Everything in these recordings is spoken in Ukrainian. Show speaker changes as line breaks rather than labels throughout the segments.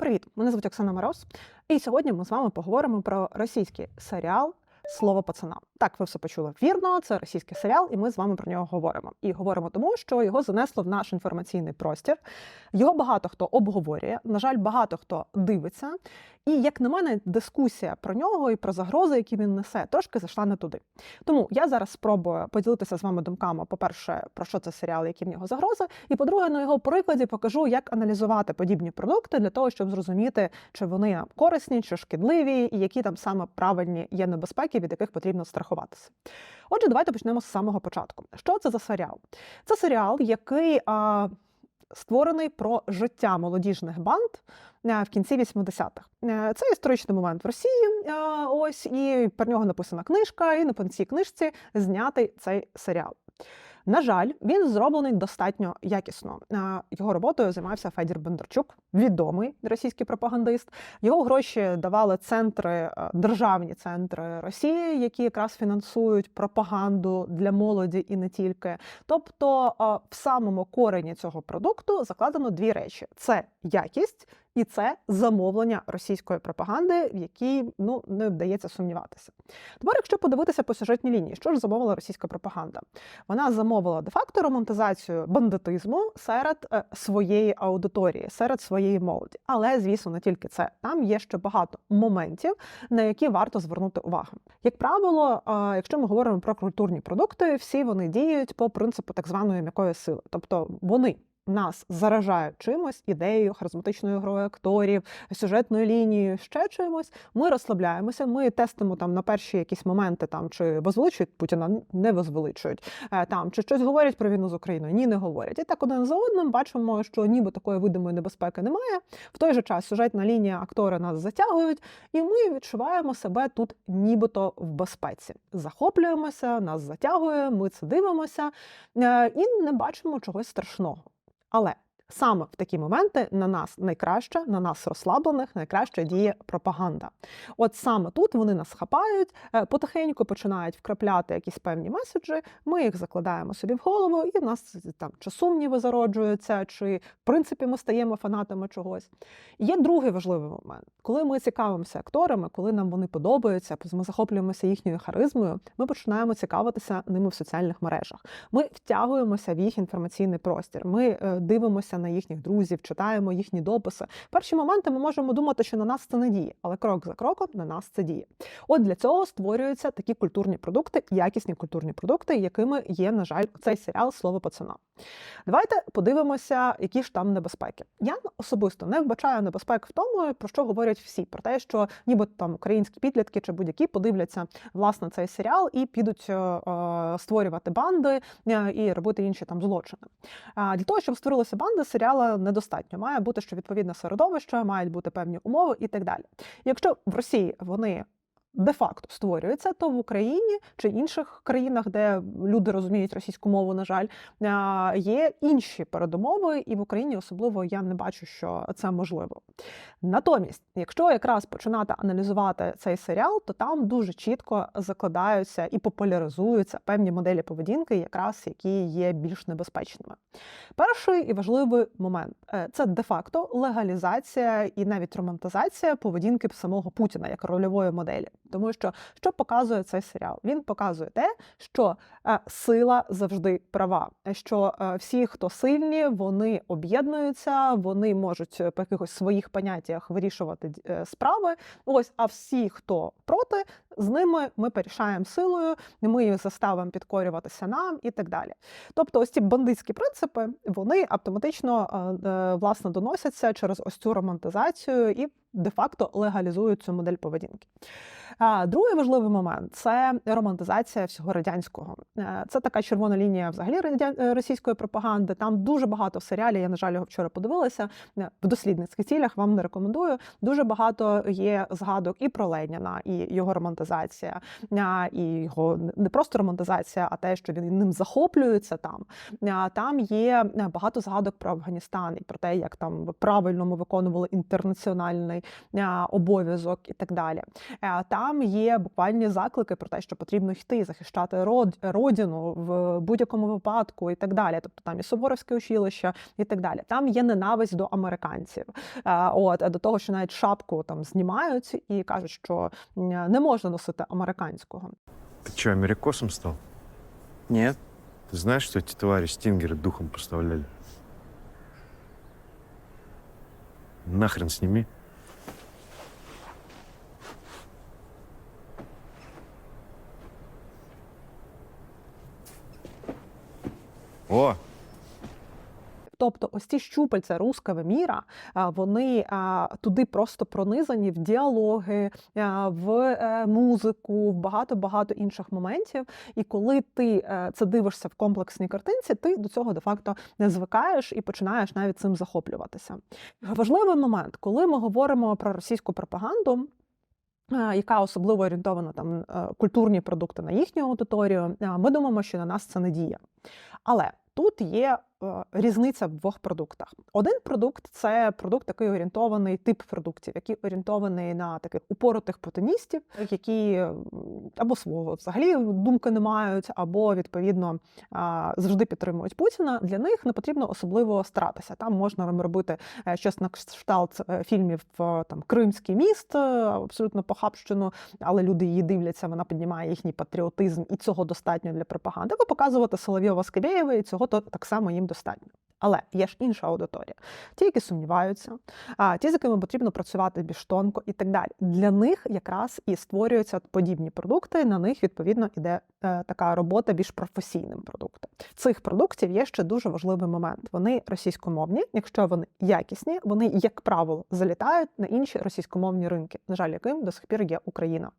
Привіт! Мене звуть Оксана Мороз, і сьогодні ми з вами поговоримо про російський серіал Слово пацана. Так, ви все почули вірно. Це російський серіал, і ми з вами про нього говоримо. І говоримо тому, що його занесло в наш інформаційний простір. Його багато хто обговорює. На жаль, багато хто дивиться. І як на мене, дискусія про нього і про загрози, які він несе, трошки зайшла не туди. Тому я зараз спробую поділитися з вами думками. По-перше, про що це серіал, які в нього загрози. І по-друге, на його прикладі покажу, як аналізувати подібні продукти для того, щоб зрозуміти, чи вони корисні, чи шкідливі, і які там саме правильні є небезпеки, від яких потрібно страхуватися. Отже, давайте почнемо з самого початку. Що це за серіал? Це серіал, який а, створений про життя молодіжних банд е, в кінці 80-х. Е, Це історичний момент в Росії. А, Ось і про нього написана книжка, і на цій книжці знятий цей серіал. На жаль, він зроблений достатньо якісно. Його роботою займався Федір Бондарчук, відомий російський пропагандист. Його гроші давали центри, е, державні центри Росії, які якраз фінансують пропаганду для молоді і не тільки. Тобто, е, в самому корені цього продукту закладено дві речі: це якість. І це замовлення російської пропаганди, в якій ну не вдається сумніватися. Тепер, якщо подивитися по сюжетній лінії, що ж замовила російська пропаганда? Вона замовила де-факто романтизацію бандитизму серед е, своєї аудиторії, серед своєї молоді. Але, звісно, не тільки це. Там є ще багато моментів, на які варто звернути увагу. Як правило, е, якщо ми говоримо про культурні продукти, всі вони діють по принципу так званої м'якої сили, тобто вони. Нас заражають чимось, ідеєю, харизматичною грою акторів, сюжетною лінією, ще чимось. Ми розслабляємося, ми тестимо там на перші якісь моменти, там чи возвеличують Путіна, не возвеличують е, там, чи щось говорять про війну з Україною, ні, не говорять. І так один за одним бачимо, що ніби такої видимої небезпеки немає. В той же час сюжетна лінія актори нас затягують, і ми відчуваємо себе тут, нібито в безпеці. Захоплюємося, нас затягує, ми це дивимося е, і не бачимо чогось страшного. Але саме в такі моменти на нас найкраще, на нас розслаблених, найкраще діє пропаганда. От саме тут вони нас хапають, е, потихеньку починають вкрапляти якісь певні меседжі. Ми їх закладаємо собі в голову, і в нас там чи сумніви зароджуються, чи в принципі ми стаємо фанатами чогось. Є другий важливий момент, коли ми цікавимося акторами, коли нам вони подобаються, ми захоплюємося їхньою харизмою. Ми починаємо цікавитися ними в соціальних мережах. Ми втягуємося в їх інформаційний простір. Ми е, дивимося на їхніх друзів, читаємо їхні дописи. Перші моменти ми можемо думати, що на нас це не діє, але крок за кроком на нас це діє. От для цього створюються такі культурні продукти, якісні культурні продукти, якими є, на жаль, цей серіал Слово пацана. Давайте подивимося, які ж там небезпеки. Я особисто не вбачаю небезпек в тому, про що говорять всі, про те, що ніби там українські підлітки чи будь-які подивляться власне цей серіал і підуть е, е, створювати банди е, і робити інші там злочини. Для того, щоб створилися банди, серіала недостатньо. Має бути що відповідне середовище, мають бути певні умови і так далі. Якщо в Росії вони де-факто створюється, то в Україні чи інших країнах, де люди розуміють російську мову, на жаль, є інші передумови, і в Україні особливо я не бачу, що це можливо. Натомість, якщо якраз починати аналізувати цей серіал, то там дуже чітко закладаються і популяризуються певні моделі поведінки, якраз які є більш небезпечними. Перший і важливий момент е, це де-факто легалізація і навіть романтизація поведінки самого Путіна як рольової моделі. Тому що що показує цей серіал? Він показує те, що е, сила завжди права, що е, всі, хто сильні, вони об'єднуються, вони можуть по якихось своїх поняттях вирішувати е, справи. Ось, а всі, хто проти, з ними ми порішаємо силою, ми їх заставимо підкорюватися нам і так далі. Тобто, ось ці бандитські принципи вони автоматично е, е, власне доносяться через ось цю романтизацію і де-факто легалізують цю модель поведінки. Другий важливий момент це романтизація всього радянського. Е, Це така червона лінія взагалі російської пропаганди. Там дуже багато в серіалі. Я на жаль його вчора подивилася. В дослідницьких цілях вам не рекомендую. Дуже багато є згадок і про Леніна, і його романтизацію. Романтизація, і його не- просто романтизація, а те, що він ним захоплюється там. Там є е, багато згадок про Афганістан і про те, як там правильно ми виконували інтернаціональний обов'язок і так далі. Там є буквальні заклики про те, що потрібно йти, захищати род, родину в будь-якому випадку і так далі. Тобто там і Суворовське училище і так далі. Там є ненависть до американців. От до того, що навіть шапку там знімають і кажуть, що не можна носити американського.
Ты что, америкосом стал?
Нет.
Ты знаешь, что эти твари стингеры духом поставляли? Нахрен сними. О,
Тобто, ось ці щупальця руского міра, вони туди просто пронизані в діалоги, в е, музику, в багато-багато інших моментів. І коли ти е, це дивишся в комплексній картинці, ти до цього де-факто не звикаєш і починаєш навіть цим захоплюватися. Важливий момент, коли ми говоримо про російську пропаганду. Яка особливо орієнтована там е, культурні продукти на їхню аудиторію, ми думаємо, що на нас це не діє. Але тут є різниця в двох продуктах. Один продукт це продукт, який орієнтований тип продуктів, який орієнтований на таких упоротих путиністів, які або свого взагалі думки не мають, або відповідно завжди підтримують Путіна. Для них не потрібно особливо старатися. Там можна робити е, щось на кшталт е, фільмів е, там Кримський міст, е, абсолютно похабщину, але люди її дивляться, вона піднімає їхній патріотизм, і цього достатньо для пропаганди. Або показувати Соловйова Скабєєва, і цього то так само їм достатньо. Але є ж інша аудиторія, ті, які сумніваються, ті, з якими потрібно працювати більш тонко і так далі. Для них якраз і створюються подібні продукти. На них відповідно іде е, така робота більш професійним продуктом. Цих продуктів є ще дуже важливий момент. Вони російськомовні. Якщо вони якісні, вони, як правило, залітають на інші російськомовні ринки, на жаль, яким до сих пір є Україна.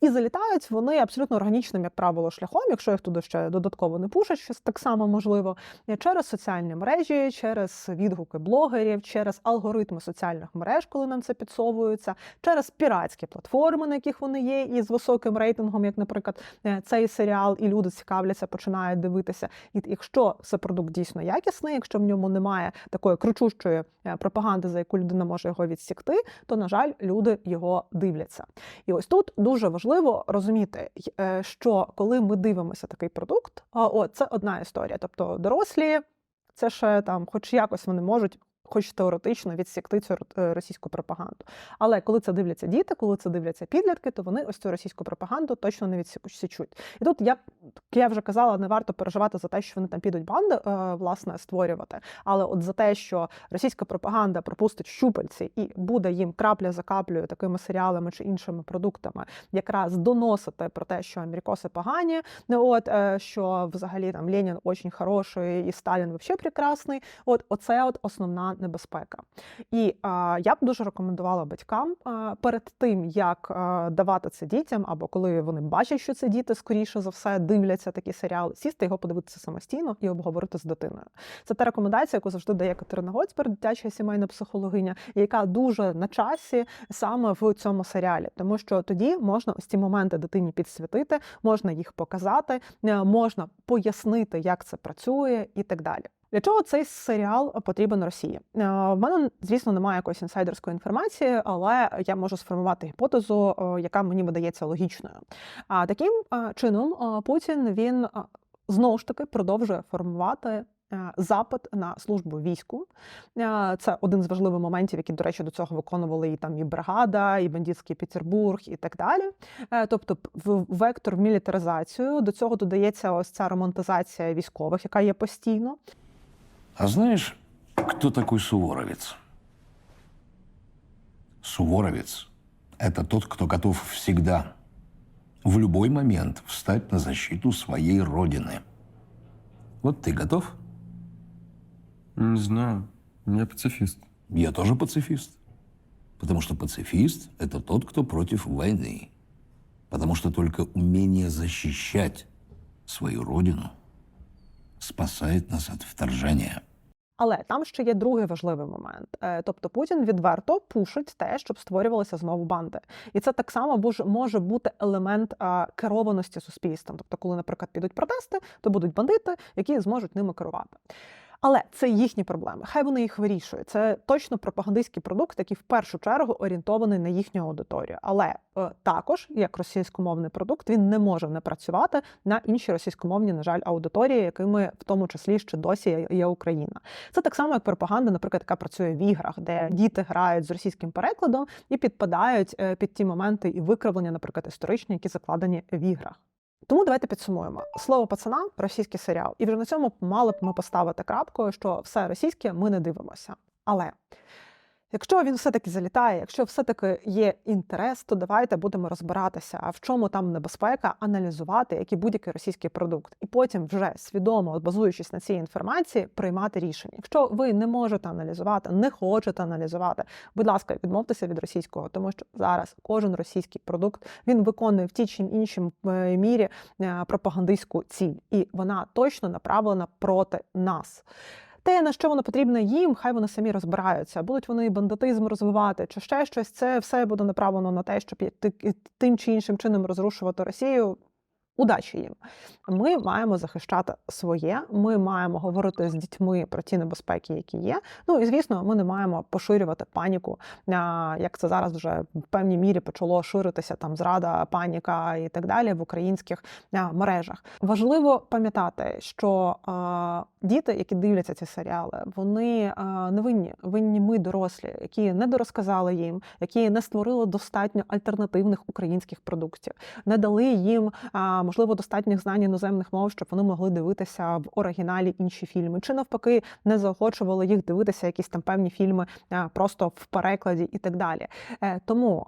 І залітають вони абсолютно органічним, як правило, шляхом, якщо їх туди ще додатково не пушать, що так само можливо, через соціальні мережі, через відгуки блогерів, через алгоритми соціальних мереж, коли нам це підсовується, через піратські платформи, на яких вони є, і з високим рейтингом, як, наприклад, е, цей серіал, і люди цікавляться, починають дивитися. І якщо це продукт дійсно якісний, якщо в ньому немає такої кричущої е, пропаганди, за яку людина може його відсікти, то на жаль, люди його дивляться. І ось тут дуже важливо розуміти, е, що коли ми дивимося такий продукт, о, це одна історія. Тобто дорослі, це ще там, хоч якось вони можуть. Хоч теоретично відсікти цю е, російську пропаганду. Але коли це дивляться діти, коли це дивляться підлітки, то вони ось цю російську пропаганду точно не відсічуть. І тут я, я вже казала, не варто переживати за те, що вони там підуть банди е, власне створювати. Але от за те, що російська пропаганда пропустить щупальці і буде їм крапля за каплею такими серіалами чи іншими продуктами, якраз доносити про те, що америкоси погані, ну от е, що взагалі там Ленін очень хороший і Сталін взагалі прекрасний. От оце от основна небезпека. І а, я б дуже рекомендувала батькам а, перед тим, як а, давати це дітям, або коли вони бачать, що це діти скоріше за все дивляться такі серіали, сісти його подивитися самостійно і обговорити з дитиною. Це та рекомендація, яку завжди дає Катерина Гоцберг, дитяча сімейна психологиня, яка дуже на часі саме в цьому серіалі, тому що тоді можна ось ці моменти дитині підсвітити, можна їх показати, е, можна пояснити, як це працює, і так далі. Для чого цей серіал потрібен Росії? Е, В мене, звісно, немає якоїсь інсайдерської інформації, але я можу сформувати гіпотезу, е, яка мені видається логічною. А таким е, чином Путін він знову ж таки продовжує формувати. Запит на службу війську це один з важливих моментів, які, до речі, до цього виконували і там і бригада, і бандитський Петербург, і так далі. Тобто, в вектор в мілітаризацію до цього додається ось ця романтизація військових, яка є постійно.
А знаешь, кто такой суворовец? Суворовец – это тот, кто готов всегда, в любой момент встать на защиту своей родины. Вот ты готов?
Не знаю. Я пацифист.
Я тоже пацифист. Потому что пацифист – это тот, кто против войны. Потому что только умение защищать свою родину спасает нас від вторження.
Але там ще є другий важливий момент. Е, Тобто Путін відверто пушить те, щоб створювалися знову банди. І це так само може бути елемент керованості суспільством. Тобто, коли, наприклад, підуть протести, то будуть бандити, які зможуть ними керувати. Але це їхні проблеми. Хай вони їх вирішують. Це точно пропагандистський продукт, який в першу чергу орієнтований на їхню аудиторію. Але е, також, як російськомовний продукт, він не може не працювати на інші російськомовні, на жаль, аудиторії, якими в тому числі ще досі є- Україна. Це так само, як пропаганда, наприклад, яка працює в іграх, де діти грають з російським перекладом і підпадають е, під ті моменти і викривлення, наприклад, історичні, які закладені в іграх. Тому давайте підсумуємо слово пацана російський серіал, і вже на цьому мали б ми поставити крапку, що все російське ми не дивимося. Але якщо він все-таки залітає, якщо все-таки є інтерес, то давайте будемо розбиратися, а в чому там небезпека, аналізувати як і будь-який російський продукт, і потім вже свідомо, базуючись на цій інформації, приймати рішення. Якщо ви не можете аналізувати, не хочете аналізувати, будь ласка, відмовтеся від російського, тому що зараз кожен російський продукт він виконує в тій чи іншій е, мірі е, пропагандистську ціль, і вона точно направлена проти нас. Те, на що воно потрібно їм, хай вони самі розбираються. Будуть вони бандитизм розвивати чи ще щось. Це все буде направлено на те, щоб ти- тим чи іншим чином розрушувати Росію. Удачі їм. Ми маємо захищати своє. Ми маємо говорити з дітьми про ті небезпеки, які є. Ну і звісно, ми не маємо поширювати паніку, як це зараз вже в певній мірі почало ширитися там зрада, паніка і так далі в українських мережах. Важливо пам'ятати, що діти, які дивляться ці серіали, вони не винні. Винні ми, дорослі, які не дорозказали їм, які не створили достатньо альтернативних українських продуктів, не дали їм можливо достатніх знань іноземних мов, щоб вони могли дивитися в оригіналі інші фільми, чи навпаки не заохочували їх дивитися якісь там певні фільми просто в перекладі і так далі. Е, Тому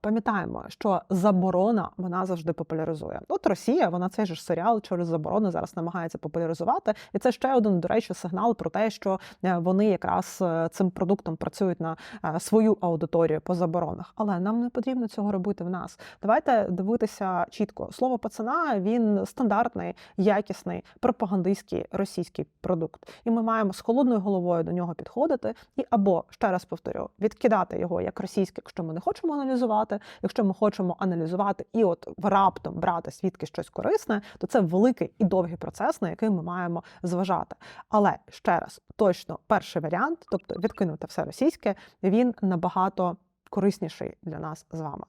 пам'ятаємо, що заборона вона завжди популяризує. От Росія, вона цей же серіал через заборону зараз намагається популяризувати, і це ще один, до речі, сигнал про те, що е, вони якраз е, цим продуктом працюють на свою аудиторію по заборонах. Але нам не потрібно цього робити в нас. Давайте дивитися чітко. Слово пацана він стандартний, якісний, пропагандистський російський продукт. І ми маємо з холодною головою до нього підходити і або ще раз повторю, відкидати його як російське, якщо ми не хочемо аналізувати. Якщо ми хочемо аналізувати і от раптом брати свідки щось корисне, то це великий і довгий процес, на який ми маємо зважати. Але ще раз, точно перший варіант, тобто відкинути все російське, він набагато корисніший для нас з вами.